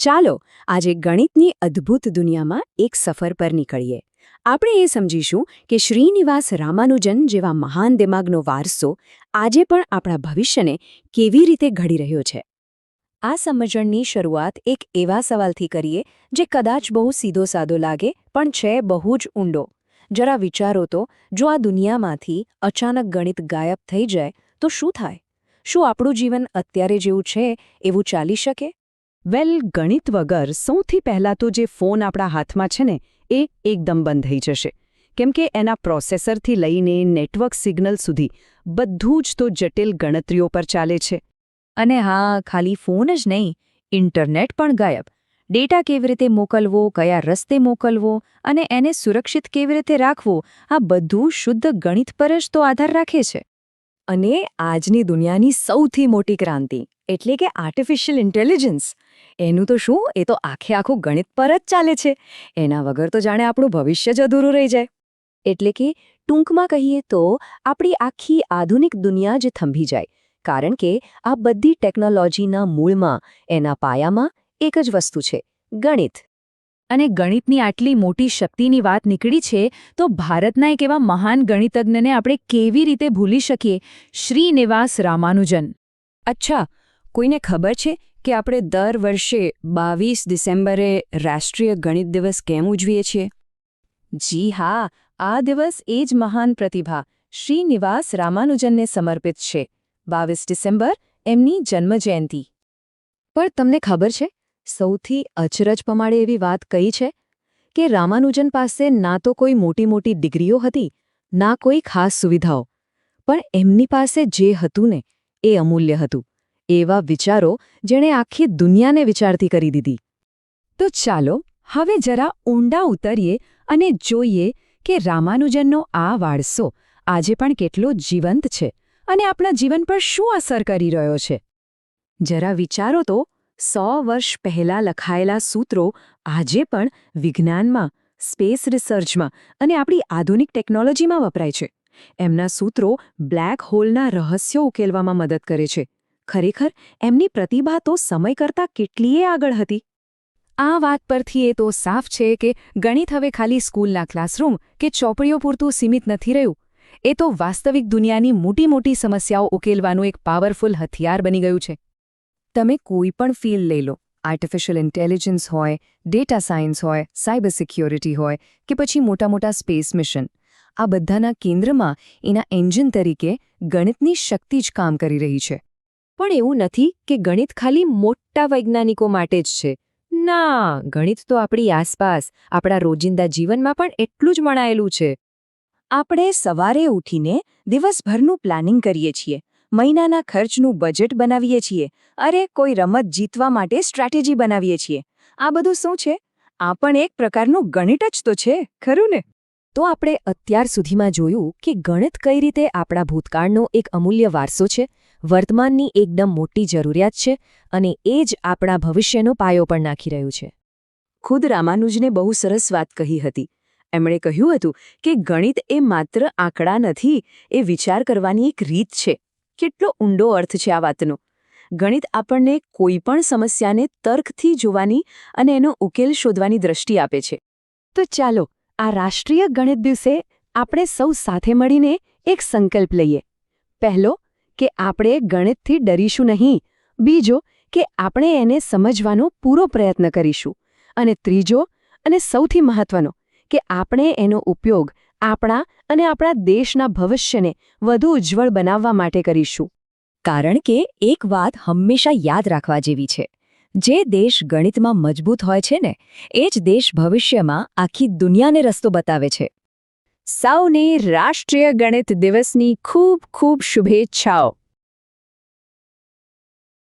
ચાલો આજે ગણિતની અદ્ભુત દુનિયામાં એક સફર પર નીકળીએ. આપણે એ સમજીશું કે શ્રીનિવાસ રામાનુજન જેવા મહાન દિમાગનો વારસો આજે પણ આપણા ભવિષ્યને કેવી રીતે ઘડી રહ્યો છે. આ સમજણની શરૂઆત એક એવા સવાલથી કરીએ જે કદાચ બહુ સીધો સાદો લાગે, પણ છે બહુ જ ઊંડો. જરા વિચારો તો, જો આ દુનિયામાંથી અચાનક ગણિત ગાયબ થઈ જાય, તો શું થાય? શું આપણું જીવન અત્યારે જેવું છે, એવું ચાલી શકે? વેલ, ગણિત વગર સૌથી પહેલાં તો જે ફોન આપણા હાથમાં છે ને, એ એકદમ બંધ થઈ જશે. કેમ કે એના પ્રોસેસરથી લઈને નેટવર્ક સિગ્નલ સુધી બધું જ તો જટિલ ગણતરીઓ પર ચાલે છે. અને હા, ખાલી ફોન જ નહીં, ઇન્ટરનેટ પણ ગાયબ. ડેટા કેવી રીતે મોકલવો, કયા રસ્તે મોકલવો અને એને સુરક્ષિત કેવી રીતે રાખવો, આ બધું શુદ્ધ ગણિત પર જ તો આધાર રાખે છે. અને આજની દુનિયાની સૌથી મોટી ક્રાંતિ, એટલે કે આર્ટિફિશિયલ ઇન્ટેલિજન્સ એનું તો શું? એ તો આખે આખું ગણિત પર જ ચાલે છે. એના વગર તો જાણે આપણું ભવિષ્ય જ અધૂરું રહી જાય. એટલે કે ટૂંકમાં કહીએ તો આપણી આખી આધુનિક દુનિયા જ થંભી જાય. કારણ કે આ બધી ટેકનોલોજીના મૂળમાં, એના પાયામાં એક જ વસ્તુ છે, ગણિત. અને ગણિતની આટલી મોટી શક્તિની વાત નીકળી છે તો ભારતના એક એવા મહાન ગણિતજ્ઞને આપણે કેવી રીતે ભૂલી શકીએ? શ્રીનિવાસ રામાનુજન. અચ્છા કોઈને ખબર છે કે આપણે દર વર્ષે બાવીસ ડિસેમ્બરે રાષ્ટ્રીય ગણિત દિવસ કેમ ઉજવીએ છીએ? જી હા આ દિવસ એ જ મહાન પ્રતિભા શ્રીનિવાસ રામાનુજનને સમર્પિત છે. બાવીસ ડિસેમ્બર એમની જન્મજયંતિ. પણ તમને ખબર છે સૌથી અચરજ પમાડે એવી વાત કઈ છે કે રામાનુજન પાસે ના તો કોઈ મોટી મોટી ડિગ્રીઓ હતી, ના કોઈ ખાસ સુવિધાઓ. પણ એમની પાસે જે હતું ને, એ અમૂલ્ય હતું, એવા વિચારો જેણે આખી દુનિયાને વિચારતી કરી દીધી. તો ચાલો, હવે જરા ઊંડા ઉતરીએ અને જોઈએ કે રામાનુજનનો આ વારસો આજે પણ કેટલો જીવંત છે અને આપણા જીવન પર શું અસર કરી રહ્યો છે. જરા વિચારો તો. સો વર્ષ પહેલાં લખાયેલા સૂત્રો આજે પણ વિજ્ઞાનમાં, સ્પેસ રિસર્ચમાં અને આપણી આધુનિક ટેકનોલોજીમાં વપરાય છે. એમના સૂત્રો બ્લેક હોલના રહસ્યો ઉકેલવામાં મદદ કરે છે. ખરેખર, એમની પ્રતિભા તો સમય કરતાં કેટલીય આગળ હતી. આ વાત પરથી એ તો સાફ છે કે ગણિત હવે ખાલી સ્કૂલના ક્લાસરૂમ કે ચોપડીઓ પૂરતું સીમિત નથી રહ્યું. એ તો વાસ્તવિક દુનિયાની મોટી મોટી સમસ્યાઓ ઉકેલવાનું એક પાવરફુલ હથિયાર બની ગયું છે. તમે કોઈ પણ ફિલ્ડ લઈ લો. આર્ટિફિશિયલ ઇન્ટેલિજન્સ હોય ડેટા સાયન્સ હોય સાયબર સિક્યોરિટી હોય કે પછી મોટા મોટા સ્પેસ મિશન આ બધાના કેન્દ્રમાં એના એન્જિન તરીકે ગણિતની શક્તિ જ કામ કરી રહી છે. પણ એવું નથી કે ગણિત ખાલી મોટા વૈજ્ઞાનિકો માટે જ છે. ના, ગણિત તો આપણી આસપાસ, આપણા રોજિંદા જીવનમાં પણ એટલું જ મણાયેલું છે. આપણે સવારે ઉઠીને દિવસભરનું પ્લાનિંગ કરીએ છીએ. મહિનાના ખર્ચનું બજેટ બનાવીએ છીએ. અરે, કોઈ રમત જીતવા માટે સ્ટ્રેટેજી બનાવીએ છીએ. આ બધું શું છે? આ પણ એક પ્રકારનું ગણિત જ તો છે, ખરું ને? તો આપણે અત્યાર સુધીમાં જોયું કે ગણિત કઈ રીતે આપણા ભૂતકાળનો એક અમૂલ્ય વારસો છે, વર્તમાનની એકદમ મોટી જરૂરિયાત છે અને એ જ આપણા ભવિષ્યનો પાયો પણ નાખી રહ્યું છે. ખુદ રામાનુજને બહુ સરસ વાત કહી હતી. એમણે કહ્યું હતું કે ગણિત એ માત્ર આંકડા નથી, એ વિચાર કરવાની એક રીત છે. કેટલો ઊંડો અર્થ છે આ વાતનો. ગણિત આપણને કોઈપણ સમસ્યાને તર્કથી જોવાની અને એનો ઉકેલ શોધવાની દ્રષ્ટિ આપે છે. તો ચાલો, આ રાષ્ટ્રીય ગણિત દિવસે આપણે સૌ સાથે મળીને એક સંકલ્પ લઈએ. પહેલો, કે આપણે ગણિતથી ડરીશું નહીં. બીજો, કે આપણે એને સમજવાનો પૂરો પ્રયત્ન કરીશું. અને ત્રીજો અને સૌથી મહત્વનો, કે આપણે એનો ઉપયોગ આપણા અને આપણા દેશના ભવિષ્યને વધુ ઉજ્જવળ બનાવવા માટે કરીશું. કારણ કે એક વાત હંમેશા યાદ રાખવા જેવી છે. જે દેશ ગણિતમાં મજબૂત હોય છે ને, એ જ દેશ ભવિષ્યમાં આખી દુનિયાને રસ્તો બતાવે છે. સૌને રાષ્ટ્રીય ગણિત દિવસની ખૂબ ખૂબ શુભેચ્છાઓ.